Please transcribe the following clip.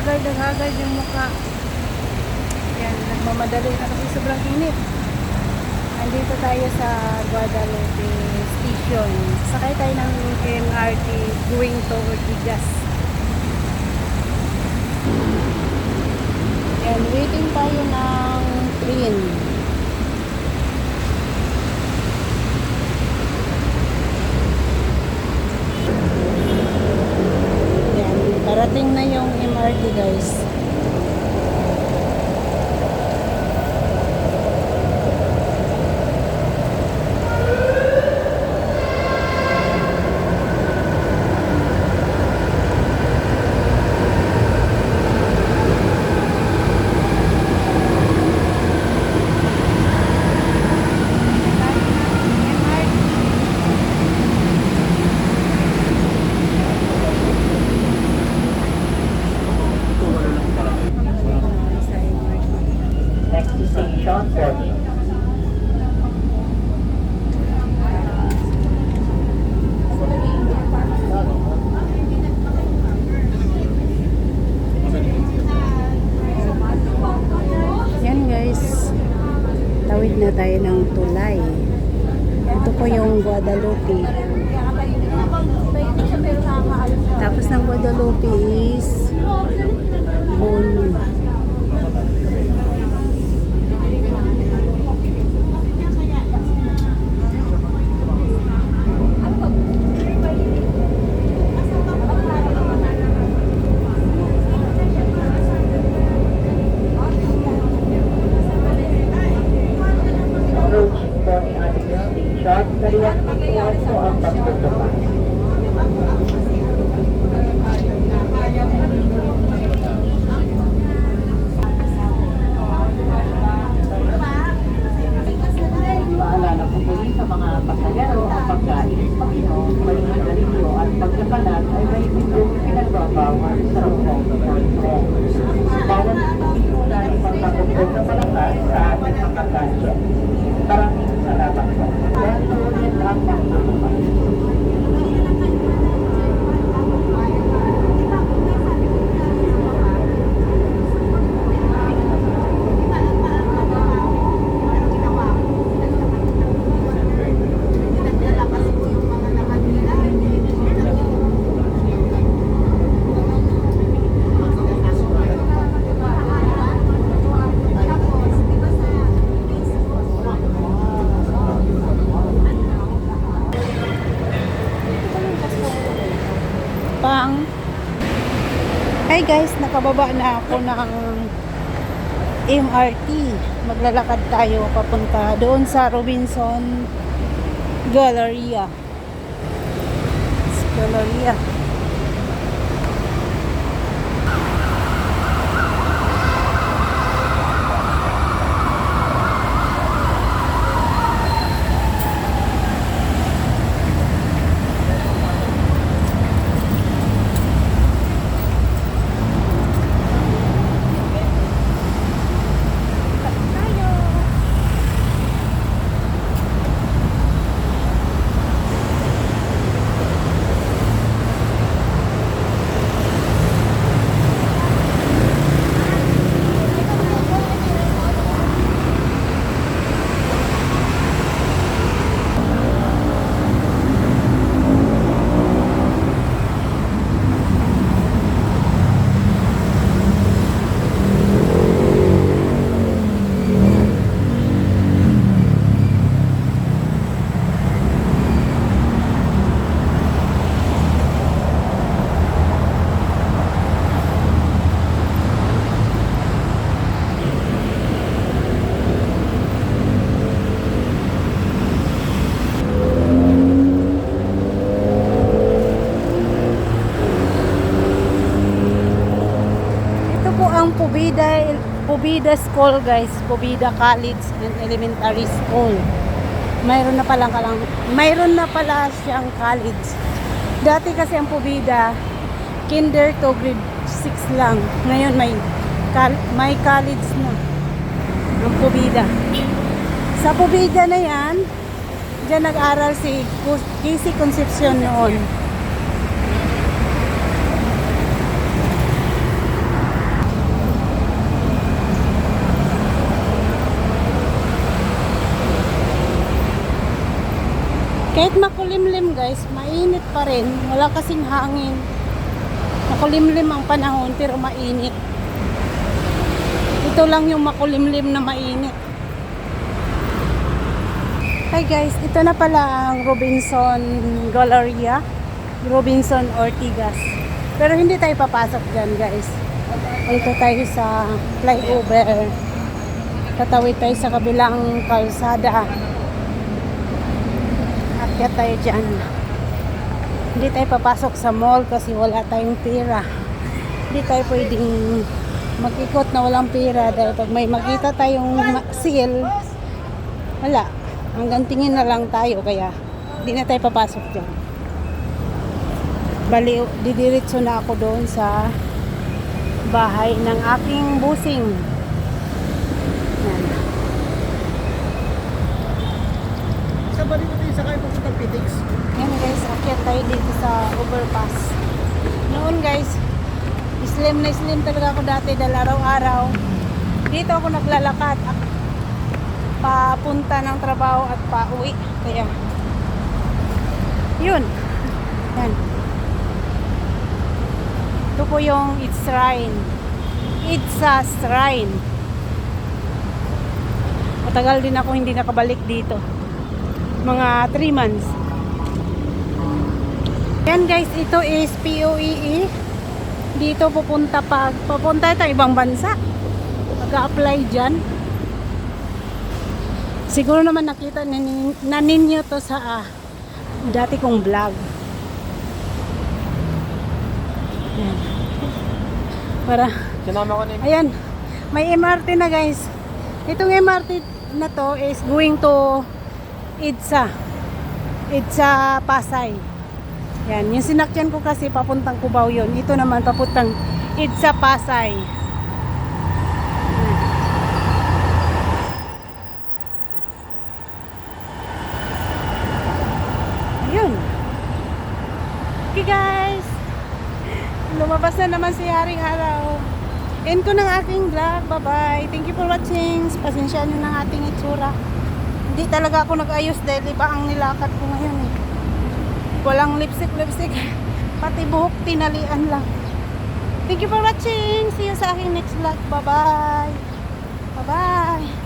Haggard ang haggard yung mukha. Yan, nagmamadali na kasi sobrang init. Andito tayo sa Guadalupe Station. Sakay tayo ng MRT going to Ortigas. And waiting tayo ng train. Guys. Yung Guadalupe. Tapos ng Guadalupe is Boni. Tutuan po ang pagtutupan. Paalala po po sa mga pasahero ang pagkain, pag-inom, pag-inom at pagkakalat ay may bigong pinagbabawal sa room content. Bawal itutunan ang pagkakupog na malakas sa ating mga gadget. Maraming salamat po. Yan ulit ang pagtutupan. Pang. Hi guys, nakababa na ako ng MRT. Maglalakad tayo papunta doon sa Robinson Galleria. Galleria. Ito po ang Pubida, Pubida School guys. Pubida College and Elementary School. Mayroon na palang kalang, mayroon na pala siyang college. Dati kasi ang Pubida, kinder to grade 6 lang. Ngayon may, may college na. Ang Pubida. Sa Pubida na yan, dyan nag-aral si Casey Concepcion noon. Kahit makulimlim guys, mainit pa rin. Wala kasing hangin. Makulimlim ang panahon pero mainit. Ito lang yung makulimlim na mainit. Hi guys, ito na pala ang Robinson Galleria. Robinson Ortigas. Pero hindi tayo papasok dyan guys. Dito tayo sa flyover. Tatawid tayo sa kabilang kalsada. Akyat tayo dyan. Hindi tayo papasok sa mall kasi wala tayong pera. Hindi tayo pwedeng mag-ikot na walang pera dahil pag may makita tayong sale, wala. Hanggang tingin na lang tayo kaya hindi na tayo papasok dyan. Bali, didiretso na ako doon sa bahay ng aking busing. Yan. Sa ba tayo sakay papuntang Pitix? Yan guys, akyat tayo dito sa overpass. Noon guys, slim na slim talaga ako dati dahil araw-araw. Dito ako naglalakad. ak- Papunta ng trabaho at pauwi. Kaya, yun. Yan. Ito po yung It's Shrine. It's a Shrine. Matagal din ako hindi nakabalik dito. Mga 3 months. Yan guys, ito is POEE. Dito pupunta pag papunta ito ibang bansa. Mag-a-apply dyan. Siguro naman nakita na, nin- na ninyo to sa ah, dati kong vlog. Yan. Para Sinama ko na. Ayan, may MRT na guys. Itong MRT na to is going to Idsa. Idsa Pasay. Yan, yung sinakyan ko kasi papuntang Cubao yun. Ito naman papuntang Idsa Pasay. Yun. Okay guys. Lumabas na naman si Haring Araw. End ko ng aking vlog. Bye-bye. Thank you for watching. Pasensya nyo ng ating itsura. Hindi talaga ako nag-ayos dahil iba ang nilakad ko ngayon eh. Walang lipstick, lipstick. Pati buhok tinalian lang. Thank you for watching. See you sa aking next vlog. Bye-bye. Bye-bye.